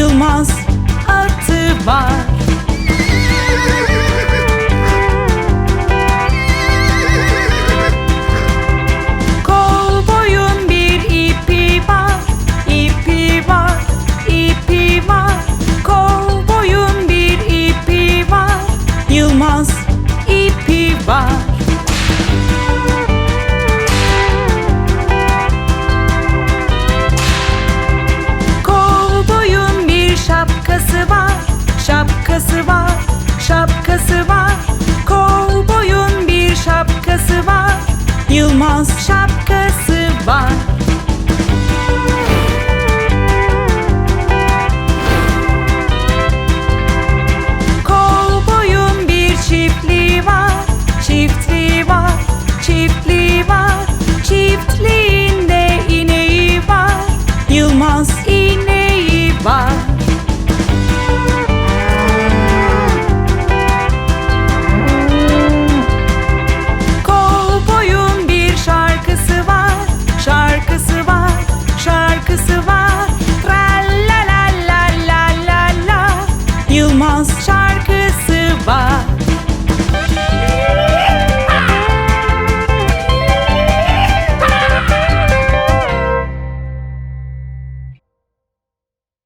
Yılmaz artı var. şapkası var. Yılmaz şapkası var. dans şarkısı var.